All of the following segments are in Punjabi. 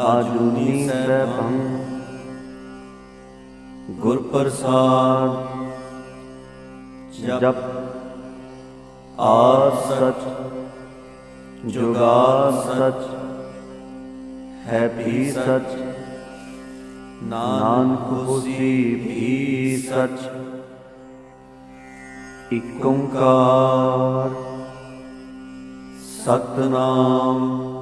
ਆਜੂਨੀ ਸੈਭੰ ਗੁਰ ਪ੍ਰਸਾਦ ਜਪ ਆ ਸਚ ਜੁਗਾ ਸਚ ਹੈ ਵੀ ਸਚ ਨਾਨਕ ਹੋਸੀ ਵੀ ਸਚ ਇਕ ਓੰਕਾਰ ਸਤਨਾਮ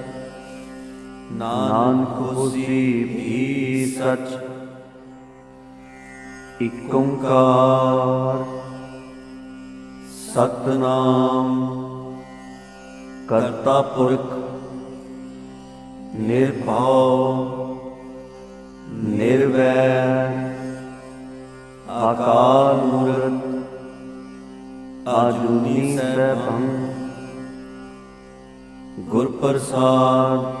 ਨਾਨਕ ਹੋਸੀ ਵੀ ਸਚ, ਇਕ ਓੰਕਾਰ ਸਤਨਾਮ। ਕਰਤਾ ਪੁਰਖ, ਨਿਰਭਉ, ਨਿਰਵੈਰ ਆਕਾਰ ਮੂਰਤ ਆਜੂਨੀ ਸੈਭੰ। ਗੁਰ ਪ੍ਰਸਾਦ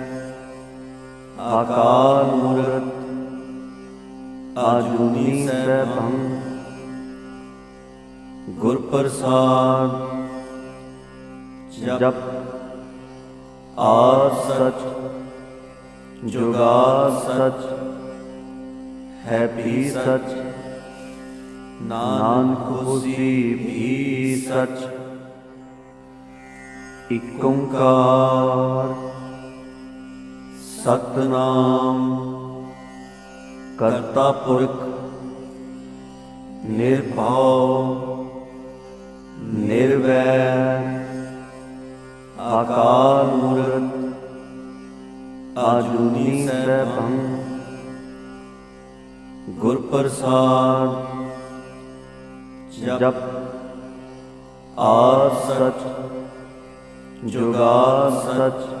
ਆਕਾਰ ਮੂਰਤ ਆਜੂਨੀ ਸੈਭੰ ਗੁਰ ਪ੍ਰਸਾਦ, ਜਪ ਆ ਸਚ ਜੁਗਾ ਸਚ, ਹੈ ਵੀ ਸਚ, ਨਾਨਕ ਹੋਸੀ ਵੀ ਸਚ। ਇਕ ਓੰਕਾਰ ਸਤਨਾਮ। ਕਰਤਾ ਪੁਰਖ, ਨਿਰਭਉ ਨਿਰਵੈਰ ਆਕਾਰ ਮੂਰਤ ਆਜੂਨੀ ਸੈਭੰ ਗੁਰ ਪ੍ਰਸਾਦ, ਜਪ ਆ ਸਚ ਜੁਗਾ ਸਚ।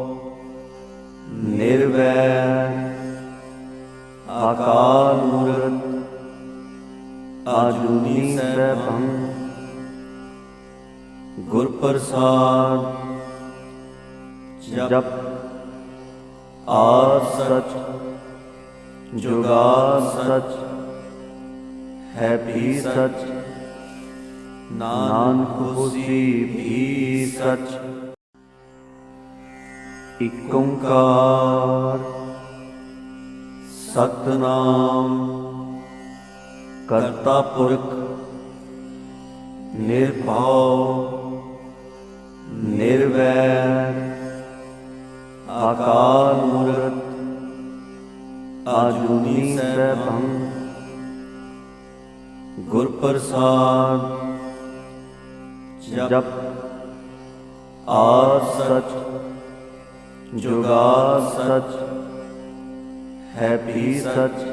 ਨਿਰਵੈਰ ਆਕਾਰ ਮੂਰਤ ਆਜੂਨੀ ਸੈਭੰ ਗੁਰ ਪ੍ਰਸਾਦ ਜਪ ਆ ਸਚ ਜੁਗਾ ਸਚ, ਹੈ ਵੀ ਸਚ, ਨਾਨਕ ਹੋਸੀ ਵੀ ਸਚ। ਇਕ ਓੰਕਾਰ। ਸਤਨਾਮ। ਕਰਤਾ ਪੁਰਖ, ਨਿਰਭਉ, ਨਿਰਵੈਰ ਆਕਾਰ ਮੂਰਤ ਆਜੂਨੀ ਸੈਭੰ ਗੁਰ ਪ੍ਰਸਾਦ ਜਪ, ਆਦ ਸਚ। ਜੁਗਾ ਸਚ, ਹੈ ਵੀ ਸਚ,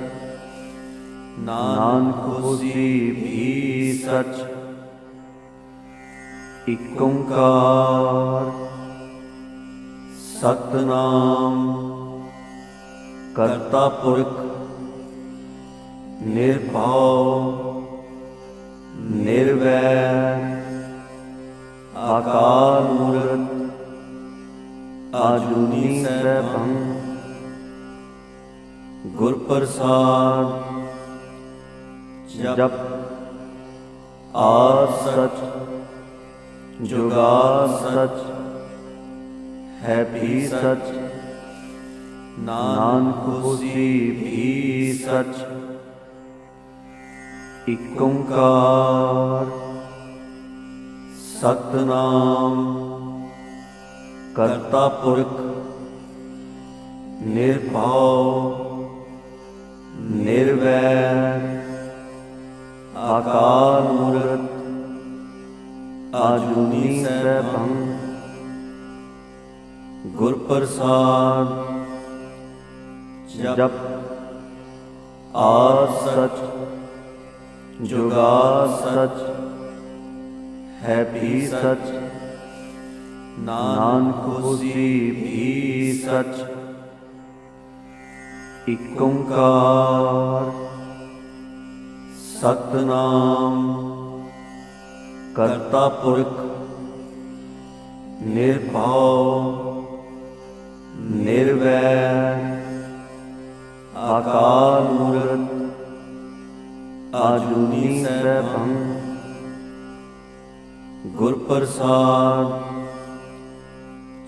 ਨਾਨਕ ਹੋਸੀ ਵੀ ਸਚ। ਇਕ ਓੰਕਾਰ, ਸਤਨਾਮ, ਕਰਤਾ ਪੁਰਖ, ਨਿਰਭਉ, ਨਿਰਵੈਰ ਆਕਾਰ ਮੂਰਤ। ਆਜੂਨੀ ਸੈਭੰ ਗੁਰ ਪ੍ਰਸਾਦ ਜਪ ਆਦ ਸਚ ਜੁਗਾ ਸਚ ਹੈ ਵੀ ਸਚ ਨਾਨਕ ਹੋਸੀ ਵੀ ਸਚ ਇਕ ਓੰਕਾਰ ਸਤਨਾਮ ਕਰਤਾ ਪੁਰਖ, ਨਿਰਭਉ, ਨਿਰਵੈਰ ਆਕਾਰ ਮੂਰਤ ਆਜੂਨੀ ਸੈਭੰ ਗੁਰ ਪ੍ਰਸਾਦ ਜਪ ਆਦ ਸਚ ਜੁਗਾ ਸਚ, ਹੈ ਵੀ ਸਚ। ਨਾਨਕ ਹੋਸੀ ਵੀ ਸਚ ਇਕ ਓੰਕਾਰ ਸਤਨਾਮ। ਕਰਤਾ ਪੁਰਖ, ਨਿਰਭਉ, ਨਿਰਵੈਰ ਆਕਾਰ ਮੂਰਤ ਆਜੂਨੀ ਸੈਭੰ। ਗੁਰ ਪ੍ਰਸਾਦ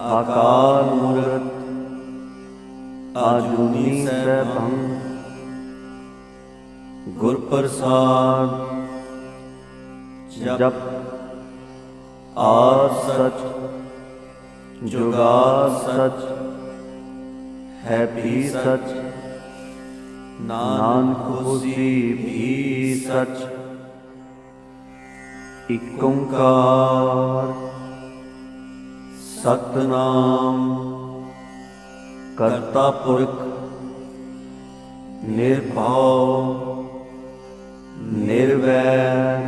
ਆਕਾਰ ਮੂਰਤ ਆਜੂਨੀ ਸੈਭੰ ਗੁਰ ਪ੍ਰਸਾਦ, ਜਪ ਆਦ ਸਚ ਜੁਗਾ ਸਚ, ਹੈ ਵੀ ਸਚ, ਨਾਨਕ ਹੋਸੀ ਵੀ ਸਚ। ਇਕ ਓੰਕਾਰ ਸਤਨਾਮ। ਕਰਤਾ ਪੁਰਖ, ਨਿਰਭਉ, ਨਿਰਵੈਰ,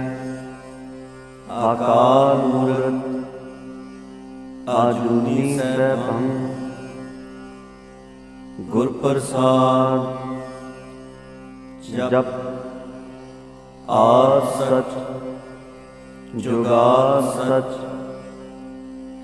ਆਕਾਰ ਮੂਰਤ ਆਜੂਨੀ ਸੈਭੰ ਗੁਰ ਪ੍ਰਸਾਦ ਜਪ ਆਦ ਸਚ ਜੁਗਾ ਸਚ।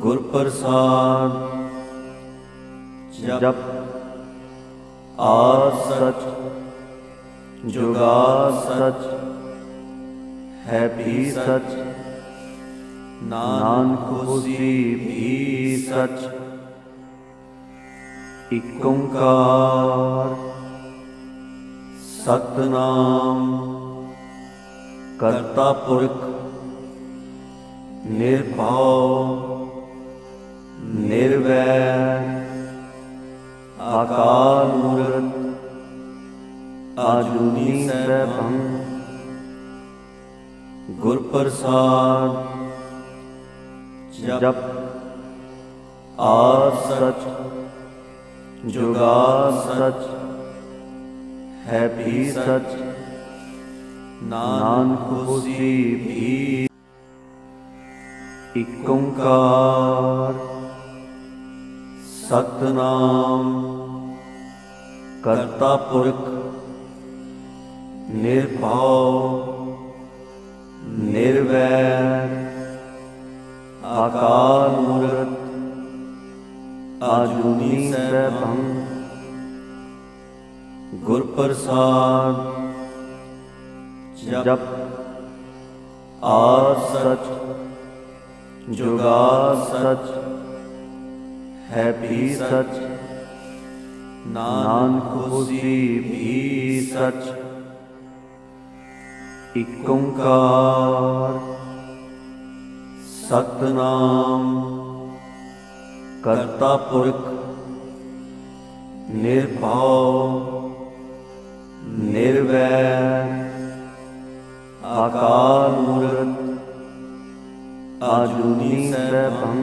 ਗੁਰ ਪ੍ਰਸਾਦ ਜਪ ਆਦ ਸਚ ਜੁਗਾ ਸਚ ਹੈ ਵੀ ਸਚ, ਨਾਨਕ ਹੋਸੀ ਵੀ ਸਚ। ਇਕ ਓੰਕਾਰ ਸਤਨਾਮ, ਕਰਤਾ ਪੁਰਖ, ਨਿਰਭਉ ਨਿਰਵੈਰ ਆਕਾਰ ਮੂਰਤ ਆਜੂਨੀ ਸੈਭੰ ਗੁਰ ਪ੍ਰਸਾਦ ਜਪ ਆ ਸਚ ਜੁਗਾ ਸਚ ਹੈ ਵੀ ਸਚ ਨਾਨਕ ਹੋਸੀ ਵੀ ਇਕ ਓੰਕਾਰ ਸਤਨਾਮ। ਕਰਤਾ ਪੁਰਖ, ਨਿਰਭਉ, ਨਿਰਵੈਰ ਆਕਾਰ ਮੂਰਤ, ਆਜੂਨੀ ਸੈਭੰ ਗੁਰ ਪ੍ਰਸਾਦ ਜਪ ਆ ਸਚ ਜੁਗਾ ਸਚ। ਹੈ ਵੀ ਸਚ। ਨਾਨਕ ਹੋਸੀ ਵੀ ਸਚ। ਇਕ ਓੰਕਾਰ ਸਤਨਾਮ। ਕਰਤਾ ਪੁਰਖ ਨਿਰਭਉ, ਨਿਰਵੈਰ। ਆਕਾਰ ਮੂਰਤ ਆਜੂਨੀ ਸੈਭੰ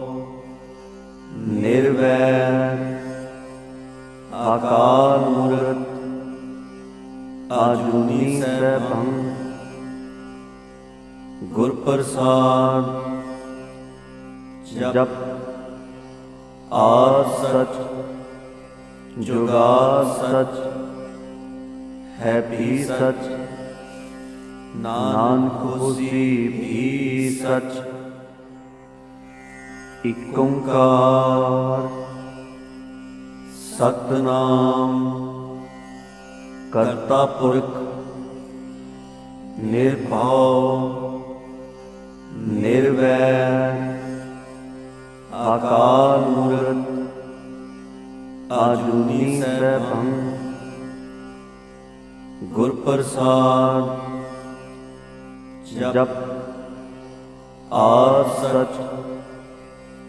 ਨਿਰਵੈਰ ਆਕਾਰ ਮੂਰਤ ਆਜੂਨੀ ਸੈਭੰ ਗੁਰ ਪ੍ਰਸਾਦ ਜਪ ਆ ਸਚ ਜੁਗਾ ਸਚ ਹੈ ਵੀ ਸਚ ਨਾਨਕ ਹੋਸੀ ਵੀ ਸਚ ਇਕ ਓੰਕਾਰ ਸਤਨਾਮ। ਕਰਤਾ ਪੁਰਖ। ਨਿਰਭਉ। ਨਿਰਵੈਰ। ਆਕਾਰ ਮੂਰਤ। ਆਜੂਨੀ ਸੈਭੰ। ਗੁਰ ਪ੍ਰਸਾਦ। ਜਪ। ਆ ਸਚ।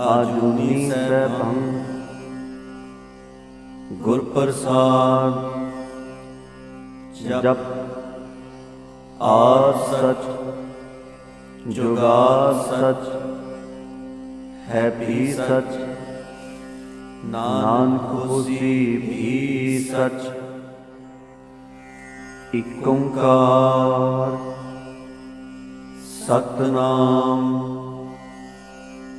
ਆਜੂਨੀ ਸੈਭੰ। ਗੁਰ ਪ੍ਰਸਾਦ ਜਪ ਆ ਸਚ ਜੁਗਾ ਸਚ, ਹੈ ਵੀ ਸਚ, ਨਾਨਕ ਹੋਸੀ ਵੀ ਸਚ। ਇਕ ਓੰਕਾਰ, ਸਤਨਾਮ।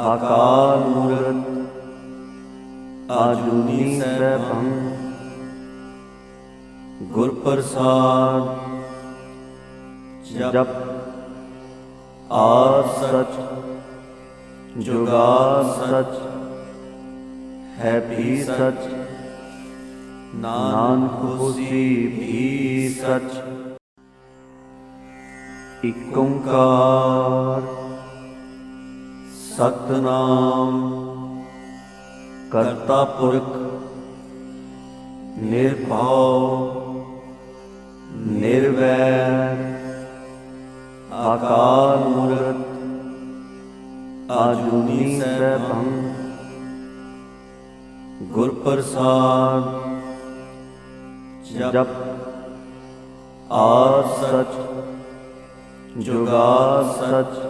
ਅਕਾਲ ਮੂਰਤ ਆਜੂਨੀ ਸੈਭੰ ਗੁਰ ਪ੍ਰਸਾਦ ਜਪ ਆ ਸਚ ਜੁਗਾ ਸਚ ਹੈ ਵੀ ਸਚ ਨਾਨਕ ਹੋਸੀ ਵੀ ਸਚ ਇਕ ਓੰਕਾਰ ਸਤਨਾਮ। ਕਰਤਾ ਪੁਰਖ, ਨਿਰਭਉ, ਨਿਰਵੈਰ, ਅਕਾਲ ਮੂਰਤ, ਆਜੂਨੀ ਸੈਭੰ ਗੁਰ ਪ੍ਰਸਾਦ ਜਪ ਆ ਸਚ ਜੁਗਾ ਸਚ।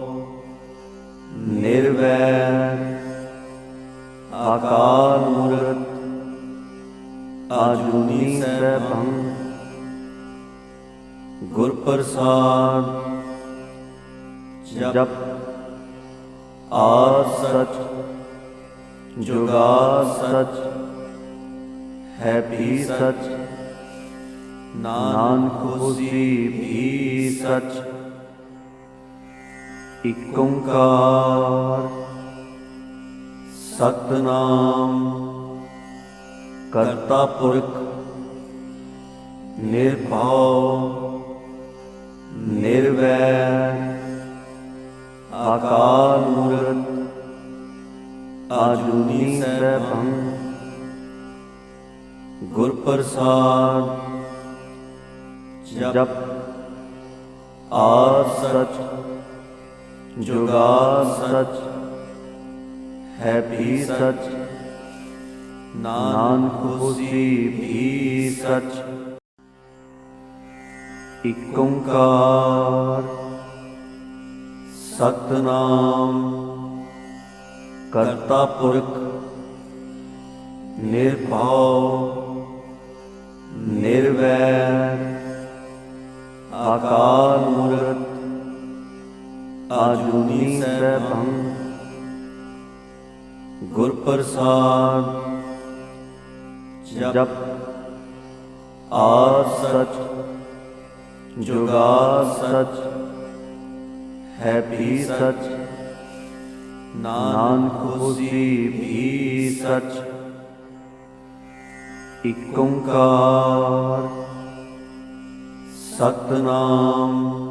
ਨਿਰਵੈਰ ਅਕਾਲ ਮੂਰਤ ਆਜੂਨੀ ਸੈਭੰ ਗੁਰ ਪ੍ਰਸਾਦ ਜਪ ਆ ਸਚ ਜੁਗਾ ਸਚ ਹੈ ਵੀ ਸਚ ਨਾਨਕ ਹੋਸੀ ਵੀ ਸਚ ਇਕ ਓੰਕਾਰ ਸਤਨਾਮ। ਕਰਤਾ ਪੁਰਖ, ਨਿਰਭਉ, ਨਿਰਵੈਰ, ਅਕਾਲ ਮੂਰਤ, ਆਜੂਨੀ ਸੈਭੰ ਗੁਰ ਪ੍ਰਸਾਦ ਜਪ ਆ ਸਚ। ਜੁਗਾ ਸਚ, ਹੈ ਵੀ ਸਚ, ਨਾਨਕ ਹੋਸੀ ਵੀ ਸਚ। ਇਕ ਓੰਕਾਰ, ਸਤਨਾਮ, ਕਰਤਾ ਪੁਰਖ, ਨਿਰਭਉ, ਨਿਰਵੈਰ ਅਕਾਲ ਮੂਰਤ ਆਜੂਨੀ ਸੈਭੰ। ਗੁਰ ਪ੍ਰਸਾਦ ਜਪ ਆ ਸਚ ਜੁਗਾ ਸਚ, ਹੈ ਵੀ ਸਚ, ਨਾਨਕ ਹੋਸੀ ਵੀ ਸਚ। ਇਕ ਓੰਕਾਰ, ਸਤਨਾਮ।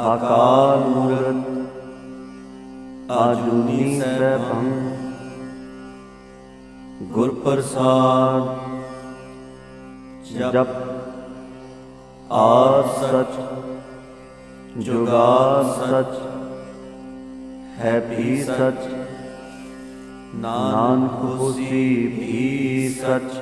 ਆਕਾਰ ਮੂਰਤ ਆਜੂਨੀ ਸੈਭੰ ਗੁਰ ਪ੍ਰਸਾਦ ਜਪ ਆ ਸਚ ਜੁਗਾ ਸਚ ਹੈ ਵੀ ਸਚ ਨਾਨਕ ਹੋਸੀ ਵੀ ਸਚ